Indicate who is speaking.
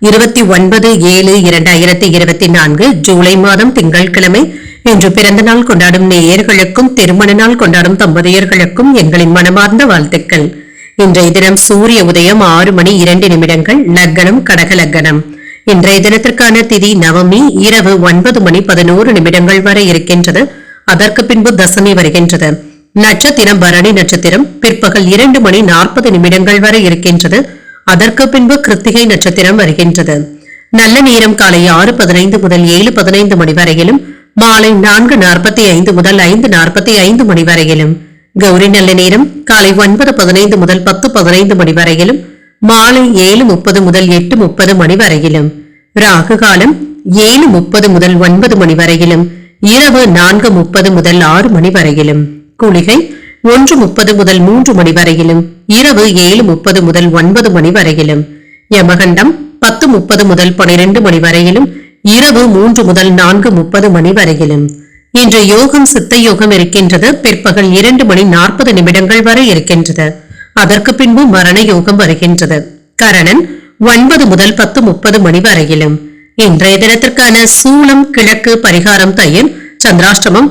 Speaker 1: இருபத்தி ஒன்பது ஏழு இரண்டாயிரத்தி இருபத்தி நான்கு ஜூலை மாதம் திங்கட்கிழமை இன்று பிறந்த நாள் கொண்டாடும் நேயர்களுக்கும் திருமண நாள் கொண்டாடும் தம்பதியர்களுக்கும் எங்களின் மனமார்ந்த வாழ்த்துக்கள். இன்றைய தினம் சூரிய உதயம் ஆறு மணி இரண்டு நிமிடங்கள் லக்னம் கடக லக்னம் இன்றைய தினத்திற்கான திதி நவமி இரவு ஒன்பது மணி பதினோரு நிமிடங்கள் வரை இருக்கின்றது. அதற்கு பின்பு தசமி வருகின்றது. நட்சத்திரம் பரணி நட்சத்திரம் பிற்பகல் இரண்டு மணி நாற்பது நிமிடங்கள் வரை இருக்கின்றது. அதற்கு பின்பு கிருத்திகை நட்சத்திரம் வருகின்றது. நல்ல நேரம் காலை ஆறு பதினைந்து முதல் ஏழு பதினைந்து மணி வரையிலும் மாலை நான்கு நாற்பத்தி ஐந்து முதல் ஐந்து நாற்பத்தி ஐந்து மணி வரையிலும். கௌரி நல்ல நேரம் காலை ஒன்பது பதினைந்து முதல் பத்து பதினைந்து மணி வரையிலும் மாலை ஏழு முப்பது முதல் எட்டு முப்பது மணி வரையிலும். ராகு காலம் ஏழு முப்பது முதல் ஒன்பது மணி வரையிலும் இரவு நான்கு முப்பது முதல் ஆறு மணி வரையிலும். குளிகை ஒன்று முப்பது முதல் மூன்று மணி வரையிலும் இரவு ஏழு முப்பது முதல் ஒன்பது மணி வரையிலும் யமகண்டம் பத்து முப்பது முதல் பனிரெண்டு மணி வரையிலும் இரவு மூன்று முதல் நான்கு முப்பது மணி வரையிலும். இன்று யோகம் சித்த யோகம் இருக்கின்றது. பிற்பகல் இரண்டு மணி நாற்பது நிமிடங்கள் வரை இருக்கின்றது. அதற்கு பின்பு மரண யோகம் வருகின்றது. கரணன் ஒன்பது முதல் பத்து முப்பது மணி வரையிலும். இன்றைய தினத்திற்கான சூளம் கிழக்கு பரிகாரம் தயிர் சந்திராஷ்டமம்